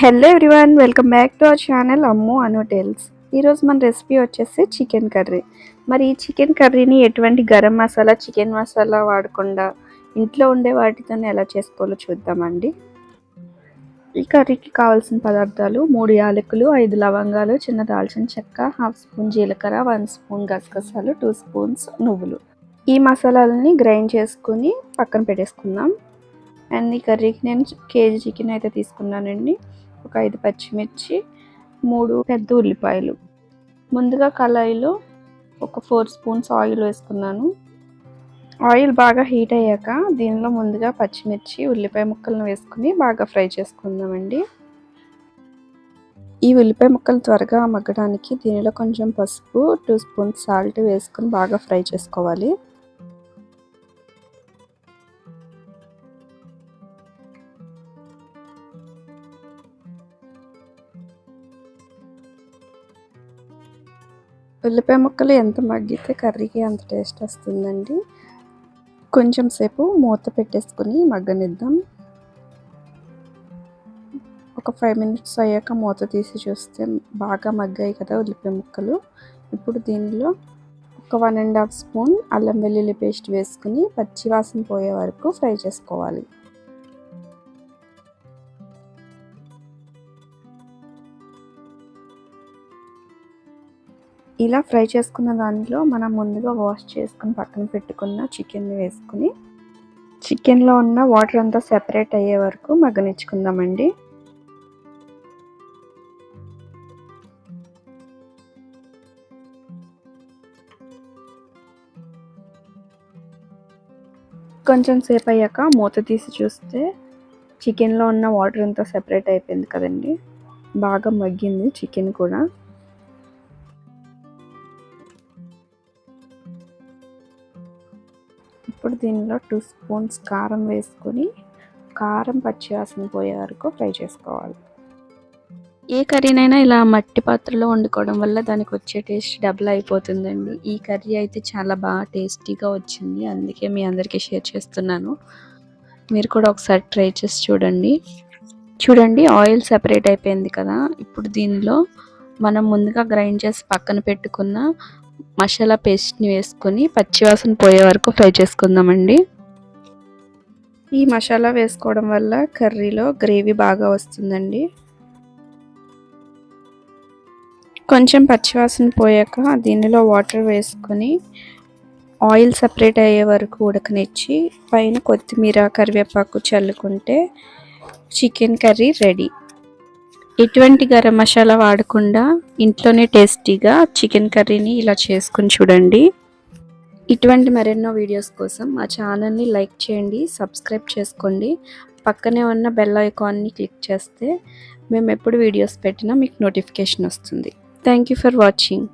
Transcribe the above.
Hello everyone welcome back to our channel Ammu Anu tells ఈరోజు మన recipe వచ్చేసి chicken curry మరి ఈ చికెన్ కర్రీని ఎటువంటి గరం మసాలా చికెన్ మసాలా వాడకుండా ఇంట్లో ఉండే వాటితోనే ఎలా చేసుకోవాలో చూద్దామండి. ఈ కర్రీకి కావాల్సిన పదార్థాలు మూడు యాలకులు ఐదు లవంగాలు చిన్న దాల్చిన చెక్క హాఫ్ స్పూన్ జీలకర్ర వన్ స్పూన్ గసగసాలు టూ స్పూన్స్ నువ్వులు. ఈ మసాలాలని గ్రైండ్ చేసుకుని పక్కన పెట్టేసుకుందాం. అండ్ ఈ కర్రీకి నేను కేజీ చికెన్ అయితే తీసుకున్నానండి. ఒక ఐదు పచ్చిమిర్చి మూడు పెద్ద ఉల్లిపాయలు. ముందుగా కళాయిలో ఒక ఫోర్ స్పూన్స్ ఆయిల్ వేసుకున్నాను. ఆయిల్ బాగా హీట్ అయ్యాక దీనిలో ముందుగా పచ్చిమిర్చి ఉల్లిపాయ ముక్కలను వేసుకుని బాగా ఫ్రై చేసుకుందామండి. ఈ ఉల్లిపాయ ముక్కలు త్వరగా మగ్గడానికి దీనిలో కొంచెం పసుపు టూ స్పూన్స్ సాల్ట్ వేసుకుని బాగా ఫ్రై చేసుకోవాలి. ఉల్లిపాయ ముక్కలు ఎంత మగ్గితే కర్రీకి అంత టేస్ట్ వస్తుందండి. కొంచెం సేపు మూత పెట్టేసుకుని మగ్గనిద్దాం. ఒక ఫైవ్ మినిట్స్ అయ్యాక మూత తీసి చూస్తే బాగా మగ్గాయి కదా ఉల్లిపాయ ముక్కలు. ఇప్పుడు దీనిలో ఒక వన్ అండ్ హాఫ్ స్పూన్ అల్లం వెల్లుల్లి పేస్ట్ వేసుకుని పచ్చి వాసన పోయే వరకు ఫ్రై చేసుకోవాలి. ఇలా ఫ్రై చేసుకున్న దాంట్లో మనం ముందుగా వాష్ చేసుకుని పక్కన పెట్టుకున్న చికెన్ని వేసుకుని చికెన్లో ఉన్న వాటర్ అంతా సెపరేట్ అయ్యే వరకు మగ్గనిచ్చుకుందామండి. కొంచెం సేపు అయ్యాక మూత తీసి చూస్తే చికెన్లో ఉన్న వాటర్ అంతా సెపరేట్ అయిపోయింది కదండి. బాగా మగ్గింది చికెన్ కూడా. ఇప్పుడు దీనిలో టూ స్పూన్స్ కారం వేసుకొని కారం పచ్చివాసన పోయే వరకు ఫ్రై చేసుకోవాలి. ఏ కర్రీనైనా ఇలా మట్టి పాత్రలో వండుకోవడం వల్ల దానికి వచ్చే టేస్ట్ డబుల్ అయిపోతుందండి. ఈ కర్రీ అయితే చాలా బాగా టేస్టీగా వచ్చింది. అందుకే మీ అందరికీ షేర్ చేస్తున్నాను. మీరు కూడా ఒకసారి ట్రై చేసి చూడండి. చూడండి ఆయిల్ సెపరేట్ అయిపోయింది కదా. ఇప్పుడు దీనిలో మనం ముందుగా గ్రైండ్ చేసి పక్కన పెట్టుకున్న మసాలా పేస్ట్ని వేసుకొని పచ్చివాసన పోయే వరకు ఫ్రై చేసుకుందామండి. ఈ మసాలా వేసుకోవడం వల్ల కర్రీలో గ్రేవీ బాగా వస్తుందండి. కొంచెం పచ్చివాసన పోయాక దీనిలో వాటర్ వేసుకొని ఆయిల్ సపరేట్ అయ్యే వరకు ఉడకనిచ్చి పైన కొత్తిమీర కరివేపాకు చల్లుకుంటే చికెన్ కర్రీ రెడీ. ఎటువంటి గరం మసాలా వాడకుండా ఇంట్లోనే టేస్టీగా చికెన్ కర్రీని ఇలా చేసుకుని చూడండి. ఇటువంటి మరెన్నో వీడియోస్ కోసం మా ఛానల్ని లైక్ చేయండి సబ్స్క్రైబ్ చేసుకోండి. పక్కనే ఉన్న బెల్ ఐకాన్ని క్లిక్ చేస్తే మేము ఎప్పుడు వీడియోస్ పెట్టినా మీకు నోటిఫికేషన్ వస్తుంది. Thank you for watching.